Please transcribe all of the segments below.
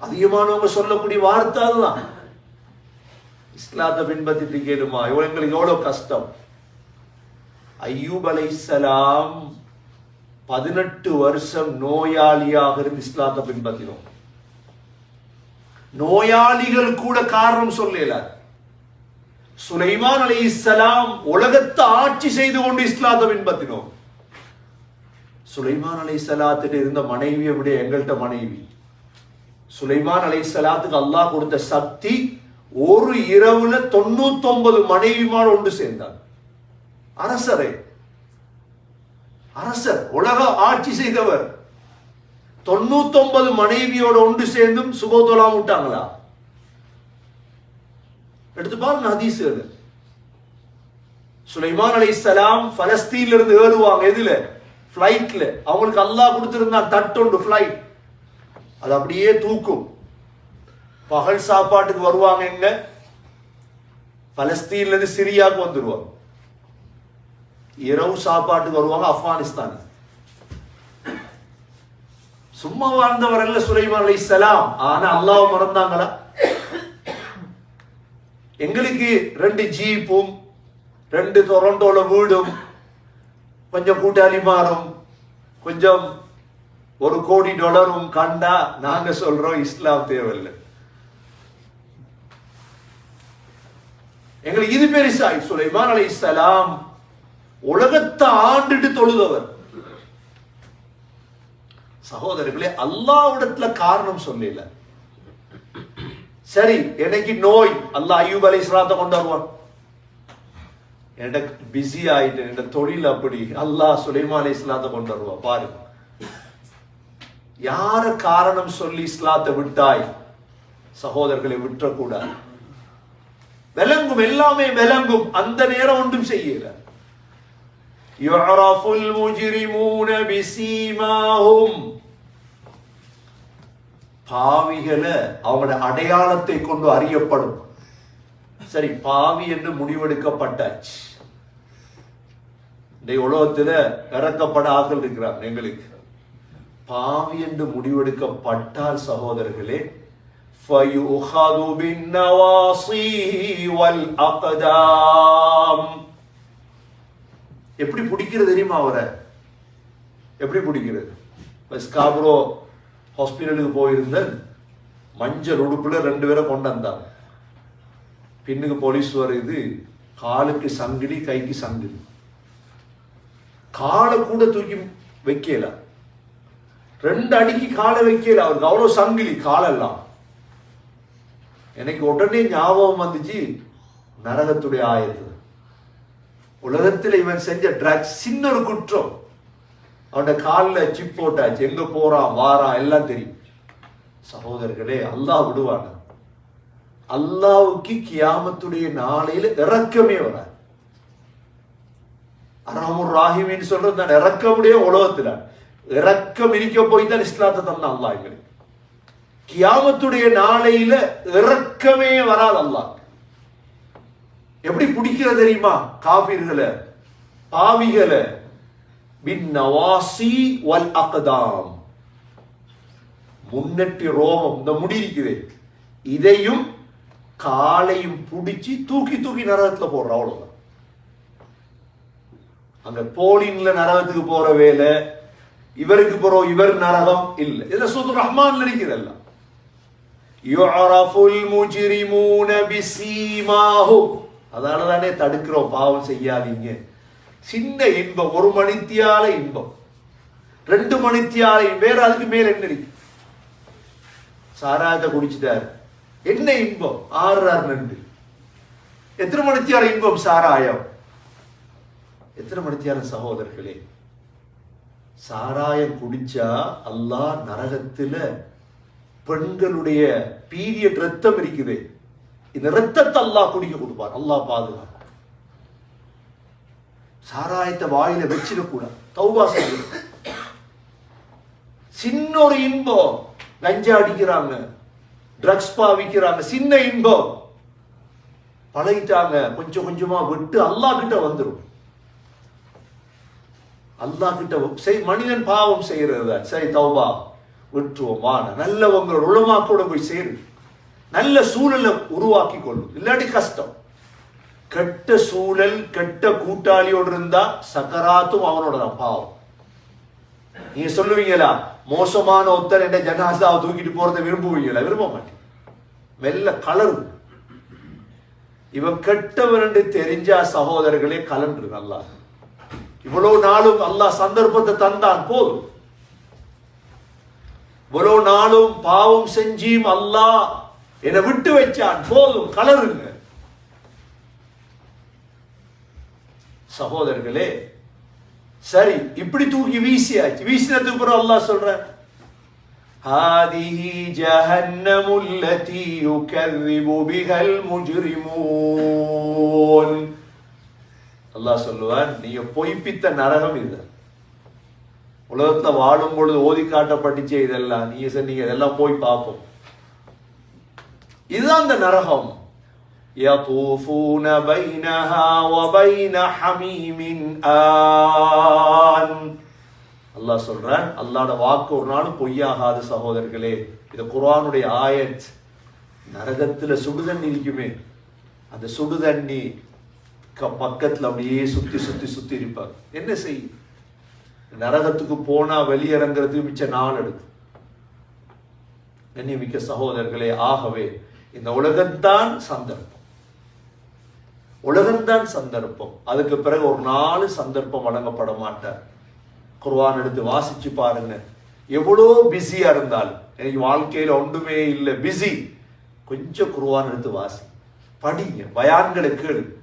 அதிகமானவங்க சொல்லக்கூடிய வார்த்தை அதுதான். இஸ்லாத்தை பின்பற்றிட்டு கேடுமா எங்களுக்கு எவ்வளவு கஷ்டம். ஐயூப் அலைசலாம் பதினெட்டு வருஷம் நோயாளியாக இருந்து இஸ்லாத்தை பின்பற்றினோம். நோயாளிகள் கூட காரணம் சொல்லல. சுலைமான் அலை இஸ்லாம் உலகத்தை ஆட்சி செய்து கொண்டு இஸ்லாத்தை பின்பற்றினோம். சுலைமான் அலை சலாத்திட்ட இருந்த மனைவியை விட எங்கள்கிட்ட மனைவி. சுலைமான் அலை சலாத்துக்கு அல்லாஹ் கொடுத்த சக்தி ஒரு இரவுல தொண்ணூத்தி ஒன்பது மனைவிமார் ஒன்று சேர்ந்தார் அரசரே. அரசர் உலக ஆட்சி செய்தவர். தொண்ணூத்தி ஒன்பது மனைவியோட ஒன்று சேர்ந்தும் சுபோதலாம் விட்டாங்களா? எடுத்து பாருங்க ஹதீஸ் சுலைமான் அலை சலாம் பலஸ்தீன்ல இருந்து ஏறுவாங்க. எதுல? பிளைட்ல அவங்களுக்கு அல்லாஹ் கொடுத்திருந்தான் தட்டுண்டு பிளைட் அது அப்படியே தூக்கும். பகல் சாப்பாட்டுக்கு வருவாங்க எங்க? பலஸ்தீன்ல இருந்து சிரியாவுக்கு வந்துடுவாங்க இரவு சாப்பாட்டுக்கு வருவாங்க ஆப்கானிஸ்தான் சும்மா வாழ்ந்தவர் அல்ல சுலைமான் அலை சலாம் ஆனா அல்லாஹ் மறந்தாங்களா? எங்களுக்கு ரெண்டு ஜீப்பும் ரெண்டு டொரண்டோல வீடும் கொஞ்சம் கூட்டாளி மாறும் கொஞ்சம் ஒரு கோடி டாலரும் கண்டா நாங்க சொல்றோம் இஸ்லாம் தேவையில்லை. எங்களுக்கு இது பெருசா சுலைமான் அலை இஸ்லாம் உலகத்தை ஆண்டுட்டு தொழுதவர். சகோதரர்களே அல்லாவிடத்துல காரணம் சொல்லல சரி எனக்கு நோய் அல்லாஹ் ஐயூப் அலை சலாத்தை கொண்டு வருவான். எனக்கு பிஸி ஆயிட்டு என் தொழில் அப்படி அல்லாஹ் சுலைமான் அலை இஸ்லாத்தை கொண்டு வருவா பாருங்க. யார காரணம் சொல்லி இஸ்லாத்தை விட்டாய்? சகோதரர்களை விட்டக்கூடாது. விளங்கும் எல்லாமே விளங்கும். அந்த நேரம் ஒன்றும் செய்யல. யுரஃபுல் முஜ்ரிமூன பிசீமாஹும். பாவிகளை அவங்களோட அடையாளத்தை கொண்டு அறியப்படும். சரி பாவி என்று முடிவெடுக்கப்பட்டாச்சு. இந்த உலகத்தில் இறக்கப்பட ஆக்கள் இருக்கிறாங்க எங்களுக்கு. பாவி என்று முடிவெடுக்கப்பட்டால் சகோதரர்களே எப்படி பிடிக்கிறது தெரியுமா அவரை? எப்படி பிடிக்கிறது? ஸ்காப்ரோ ஹாஸ்பிட்டலுக்கு போயிருந்தேன். மஞ்சள் உடுப்புல ரெண்டு பேரை கொண்டு வந்தாங்க. பின்னுக்கு போலீஸ் வருது காலுக்கு சங்கிலி கைக்கு சங்கிலி. காலை கூட தூக்கி வைக்கல. ரெண்டு அடிக்கு காலை வைக்கல. அவருக்கு அவ்வளவு சங்கிலி காலெல்லாம். எனக்கு உடனே ஞாபகம் வந்துச்சு நரகத்துடைய ஆயத்து. உலகத்தில் இவன் செஞ்ச ட்ரக்ஸ் சின்ன ஒரு குற்றம். அவனோட காலில் சிப் போட்டாச்சு. எங்க போறான் வாரான் எல்லாம் தெரியும். சகோதரர்களே அல்லாஹ் விடுவான. அல்லாவுக்கு கியாமத்துடைய நாளையில இறக்கமே வராது. அராமுர் ராஹிமின்னு சொல்றது நான் இறக்கமுடைய உலகத்துல. இறக்கம் இருக்க போய் தான் இஸ்லாத்தை தந்தான் அல்லாஹ் எங்களுக்கு. கியாமத்துடைய நாளையில இறக்கமே வராது அல்லாஹ். எப்படி பிடிக்கிறது தெரியுமா? காபிர்களை பாவிகளை. பின் நவாசி வல் அகதாம். முன்னெட்டி ரோமம் இந்த முடி இருக்குது. இதையும் காலையும் பிடிச்சி தூக்கி தூக்கி நரகத்துல போடுற அவ்வளவுதான். அந்த போலின்ல நரகத்துக்கு போற வேலை இவருக்கு போறோம் இவர் நரகம் இல்லை. இதுல சூத்து ரஹ்மான் இருக்குது எல்லாம். அதனால தானே தடுக்கிறோம் பாவம் செய்யாதீங்க. சின்ன இன்பம் ஒரு மணித்தியால இன்பம். ரெண்டு மணித்தியால வேற அதுக்கு மேல என்ன இருக்கு? சாராயத்தை குடிச்சிட்டார். என்ன இன்பம்? ஆறு நண்டு. எத்தனை மணித்தியால இன்பம்? சாராயம். எத்தனை மணித்தியால சகோதரர்களே? சாராயம் குடிச்சா அல்லாஹ் நரகத்துல பெண்களுடைய பீரியட் ரத்தம் இருக்குது. இந்த ரத்தத்தை அல்லாஹ் குடிக்க கொடுப்பார் அல்லாஹ் பாதுகா சாராயத்தை வாயில வச்சிடக்கூடாது தௌபா செய்யணும். சின்ன ஒரு இன்பம். கஞ்சா அடிக்கிறாங்க. ட்ரக்ஸ் பாவிக்கிறாங்க சின்ன இன்பம். பழகிட்டாங்க. கொஞ்சம் கொஞ்சமா விட்டு அல்லாஹ் கிட்ட வந்துடும் அல்லா கிட்ட செய் மனிதன் பாவம் செய்யறது சரி தௌபா. விட்டுருவோமான நல்லவங்களோட கூட போய் சேரு. நல்ல சூழலை உருவாக்கி கொள்ளும் இல்லாட்டி கஷ்டம். கெட்ட சூழல் கெட்ட கூட்டாளியோடு இருந்தா சக்கராத்தும் அவனோட தான் பாவம். நீங்க சொல்லுவீங்களா? மோசமான ஒத்தர் என்ன ஜனாசாவை தூக்கிட்டு போறதை விரும்புவீங்களா? விரும்ப மாட்டேன். மெல்ல கலரும் இவன் கெட்டவன் தெரிஞ்சா சகோதரர்களே கலன்று நல்லா இவ்வளவு நாளும் அல்லாஹ் சந்தர்ப்பத்தை தந்தான் போதும் இவ்வளவு நாளும் பாவம் செஞ்சியும் அல்லாஹ் என்னை விட்டு வச்சான் போதும் கலருங்க சகோதரர்களே சரி இப்படி தூக்கி வீசியாச்சு வீசினதுக்கு பிறகு அல்லாஹ் சொல்ற هذه جهنم التي يكذب بها المجرمون அல்லாஹ் சொல்லுவான் நீங்க பொய்ப்பித்த நரகம் இது உலகத்துல வாழும் பொழுது ஓதி காட்டப்பட்டுச்சே இதெல்லாம் நீங்க சொன்னீங்க இதெல்லாம் போய் பார்ப்போம் இதுதான் அந்த நரகம் يطوفون بينها وبين حميم آن அல்லாஹ் சொல்றான் அல்லாஹ்ட வாக்கு ஒரு நாளும் பொய்யாகாது சகோதரர்களே இது குர்ஆனுடைய ஆயத் நரகத்துல சுடுதண்ணி இருக்குமே அந்த சுடுதண்ணி க- பக்கத்தில் அப்படியே சுற்றி சுற்றி சுற்றி இருப்பார். என்ன செய்யும் நரகத்துக்கு போனால் வெளியிறங்கிறதுக்கு மிச்ச நாள் எடுக்கும் கண்ணியமிக்க சகோதரர்களே ஆகவே இந்த உலகத்தான் சந்தர்ப்பம். உலகம்தான் சந்தர்ப்பம். அதுக்கு பிறகு ஒரு நாலு சந்தர்ப்பம் வழங்கப்பட மாட்டார். குர்வான் எடுத்து வாசிச்சு பாருங்க. எவ்வளோ பிஸியா இருந்தாலும் எனக்கு வாழ்க்கையில ஒன்றுமே இல்லை. பிஸி. கொஞ்சம் குருவான் எடுத்து வாசி. படிங்க. பயான்களை கேளு.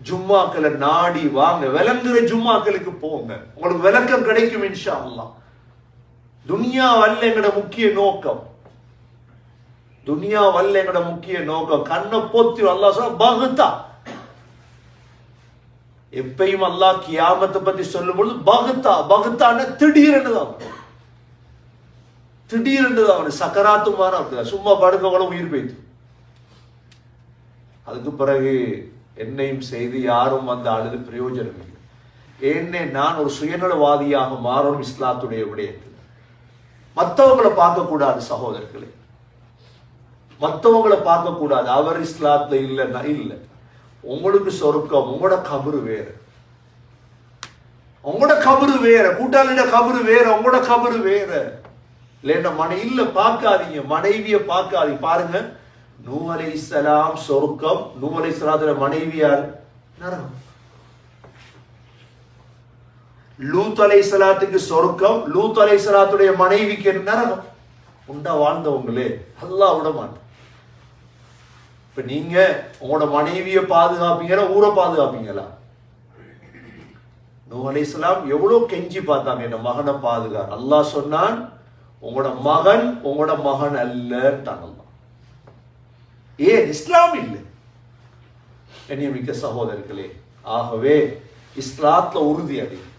ஜும்மாக்களை நாடி வாங்க விளங்குற ஜும்மாக்களுக்கு போங்க. உங்களுக்கு விளக்கம் கிடைக்கும் இன்ஷா அல்லாஹ் துனியா அல்ல எங்கட முக்கிய நோக்கம். துனியா வல்ல எங்கட முக்கிய நோக்கம். கண்ணை போத்தி அல்லாஹ் சொல்ல பகுத்தா. எப்பயும் அல்லாஹ் கியாமத்தை பத்தி சொல்லும் பொழுது பகுத்தா. பகுத்தான திடீர்னு தான் திடீர்னு தான் அவனு சக்கராத்தும் வர அப்படிதான் சும்மா படுக்க கூட உயிர் போயிடுது. அதுக்கு பிறகு என்னையும் செய்து யாரும் வந்து அழுது பிரயோஜனம் இல்லை ஏன்னே நான் ஒரு சுயநலவாதியாக மாறணும் இஸ்லாத்துடைய விடயத்தில். மற்றவங்களை பார்க்கக்கூடாது சகோதரர்களே. மற்றவங்களை பார்க்கக்கூடாது. அவர் இஸ்லாத்துல இல்லைன்னா இல்லை. உங்களுக்கு சொருக்கம் உங்களோட கபரு வேற. உங்களோட கபரு வேற. கூட்டாளிட கபரு வேற. உங்களோட கபரு வேற. இல்லைன்னா மனை இல்லை பார்க்காதீங்க. மனைவியை பார்க்காதீங்க. பாருங்க. நூ அலைஹிஸ்ஸலாம் சொருக்கம் நூ அலைஹிஸ்ஸலாத்துல மனைவியார் நரகம். லூத் அலைஹிஸ்ஸலாத்துக்கு சொருக்கம் லூத் சலாத்துடைய மனைவிக்கு நரகம். உண்டா வாழ்ந்தவங்களே? அல்லாஹ் விட மாட்டேன் இப்ப நீங்க உங்களோட மனைவியை பாதுகாப்பீங்களா? ஊரை பாதுகாப்பீங்களா? நூ அலைஹிஸ்ஸலாம் எவ்வளவு கெஞ்சி பார்த்தாங்க என்ன மகனை பாதுகா அல்லாஹ் சொன்னான் உங்களோட மகன் உங்களோட மகன் அல்லன்ட்டான் அல்லாஹ் ஏன்? இஸ்லாம் இல்லை. கண்ணியமிக்க சகோதரர்களே ஆகவே இஸ்லாத்துல உறுதி அடையும்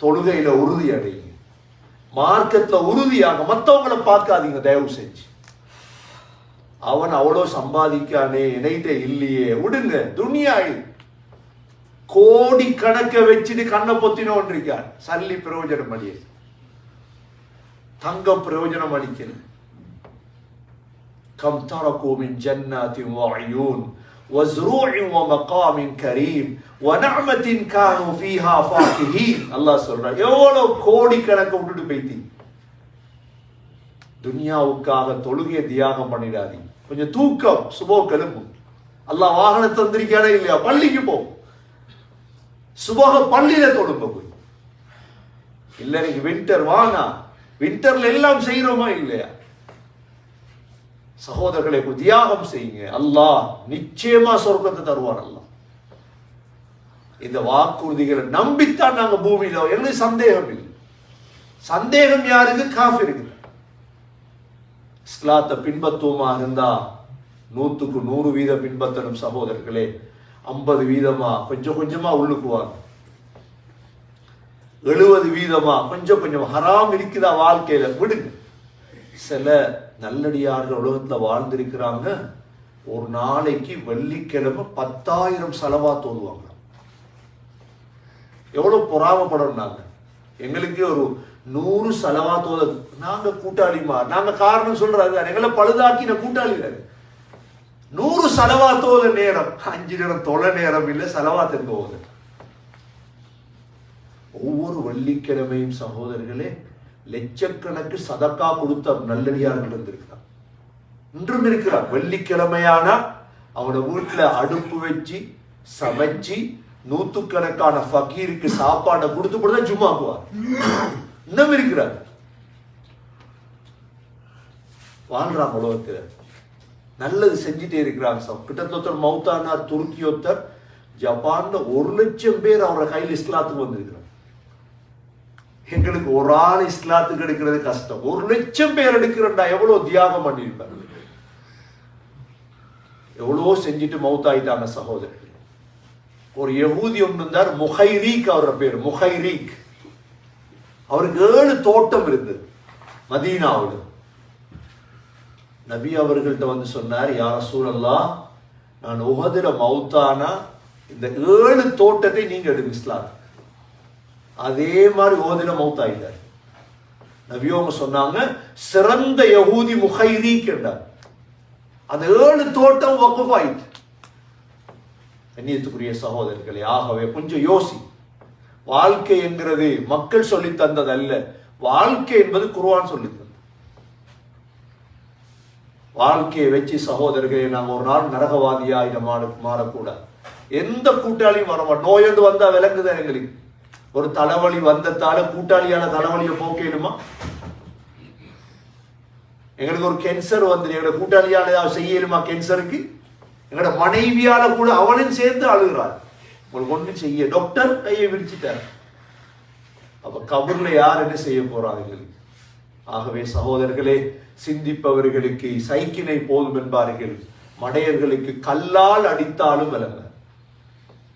தொழுகையில உறுதி அடையும் மார்க்கத்துல உறுதியாக மத்தவங்களை பார்க்காதீங்க தயவு செஞ்சு. அவன் அவ்வளோ சம்பாதிக்கானே என்கிட்ட இல்லையே. விடுங்க துணியா கோடி கணக்க வச்சுட்டு கண்ணை பொத்தினோன்றிருக்கான் சல்லி பிரயோஜனம் அடிய தங்கம் பிரயோஜனம் அளிக்கிறேன் கம் தரகு மின் ஜன்னாத்தின் வஅயூன் وزروع ومقام كريم ونعمة كانوا فيها فاكهين அல்லாஹ் சொல்றான் எவ்வளவு கோடி கணக்கு விட்டுட்டு போயிட்டீங்க துனியாவுக்காக தொழுகையை தியாகம் பண்ணிடாதீங்க கொஞ்சம் தூக்கம் சுபோ கெலும்பு அல்லாஹ் வாகனம் தந்திருக்கானே இல்லையா பள்ளிக்கு போ சுபோக பள்ளியில தொழுங்க போய் இல்ல நீங்க வின்டர் வானா வின்டர்ல எல்லாம் செய்யறோமா இல்லையா சகோதரர்களை உத்தியாகம் தியாகம் செய்யுங்க. அல்லாஹ் நிச்சயமா சொர்க்கத்தை தருவார் அல்லாஹ். இந்த வாக்குறுதிகளை நம்பித்தான் நாங்க பூமியில எங்களுக்கு சந்தேகம் இல்லை. சந்தேகம் யாருக்கு? காஃபிருக்கு இஸ்லாத்தை பின்பத்துவமா இருந்தா நூத்துக்கு நூறு வீத பின்பற்றணும் சகோதரர்களே. ஐம்பது வீதமா? கொஞ்சம் கொஞ்சமா உள்ளுக்குவாங்க. எழுபது வீதமா? கொஞ்சம் கொஞ்சம். ஹராம் இருக்குதா வாழ்க்கையில? விடுங்க. சில நல்லடியார்கள் உலகத்துல வாழ்ந்திருக்கிறாங்க. ஒரு நாளைக்கு வெள்ளிக்கிழமை பத்தாயிரம் செலவா தோதுவாங்க. எவ்வளவு பொறாமப்படும் நாங்க எங்களுக்கு ஒரு நூறு செலவா செலவாத்தோத நாங்க கூட்டாளிமா? நாங்க காரணம் சொல்றாரு எங்களை பழுதாக்கின கூட்டாளிகள். நூறு செலவா தோத நேரம். அஞ்சு நேரம் தொலை நேரம் இல்லை செலவா போகுது ஒவ்வொரு வெள்ளிக்கிழமையும் சகோதரர்களே லட்சக்கணக்கு சதக்கா கொடுத்த நல்லடியார்கள் இருந்திருக்கிறார் இன்றும் இருக்கிறார். வெள்ளிக்கிழமையானா அவனை வீட்டுல அடுப்பு வச்சு சமைச்சு நூத்துக்கணக்கான ஃபக்கீருக்கு சாப்பாடை கொடுத்து கூட தான் ஜும்மாக்குவார் இன்னும் இருக்கிறார். வாழ்றாங்க உலகத்தில். நல்லது செஞ்சுட்டே இருக்கிறாங்க சார். கிட்டத்தொத்தர் மௌத்தானா துருக்கி ஒருத்தர் ஜப்பான்ல ஒரு லட்சம் பேர் அவரை கையில் இஸ்லாத்துக்கு வந்திருக்கிறார். எங்களுக்கு ஒரு ஆள் இஸ்லாத்துக்கு எடுக்கிறது கஷ்டம். ஒரு லட்சம் பேர் எடுக்கிறண்டா எவ்வளோ தியாகம் பண்ணியிருப்பாங்க எவ்வளவோ செஞ்சுட்டு மௌத்தாயிட்டாங்க சகோதரர் ஒரு யகூதி ஒன்று இருந்தார் முஹைரீக் அவரோட பேர் முஹைரீக். அவருக்கு ஏழு தோட்டம் இருந்தது மதீனாவில் நபி அவர்கள்ட்ட வந்து சொன்னார் யார் சூழல்லா நான் உகதிர மௌத்தானா இந்த ஏழு தோட்டத்தை நீங்க எடுங்க இஸ்லாம் அதே மாதிரி ஓதில மௌத்தாயிட்டார். நபி அவங்க சொன்னாங்க சிறந்த யகூதி முஹைரீக் கேட்டார் அந்த ஏழு தோட்டம் வக்குஃப் ஆயிட்டு கண்ணியத்துக்குரிய சகோதரர்களே ஆகவே கொஞ்சம் யோசி. வாழ்க்கை என்கிறது மக்கள் சொல்லி தந்தது அல்ல வாழ்க்கை என்பது குருவான் சொல்லி தந்தது. வாழ்க்கையை வச்சு சகோதரர்களே நாம் ஒரு நாள் நரகவாதியா இதை மாற மாறக்கூடாது. எந்த கூட்டாளியும் வரமாட்டோம். நோய் வந்து வந்தா விளங்குது எங்களுக்கு. ஒரு தலைவலி வந்ததால கூட்டாளியான தலைவலியை போக்கணுமா? எங்களுக்கு ஒரு கேன்சர் வந்து எங்களோட கூட்டாளியால ஏதாவது செய்யலுமா கேன்சருக்கு எங்களோட மனைவியால கூட அவளும் சேர்ந்து அழுகிறாள். உங்களுக்கு ஒன்றும் செய்ய டாக்டர் கையை விரிச்சிட்டார். அப்ப கபூர்ல யார் என்ன செய்ய போறாங்க எங்களுக்கு ஆகவே சகோதரர்களே சிந்திப்பவர்களுக்கு சைக்கினை போதும் என்பார்கள். மடையர்களுக்கு கல்லால் அடித்தாலும் விளங்க.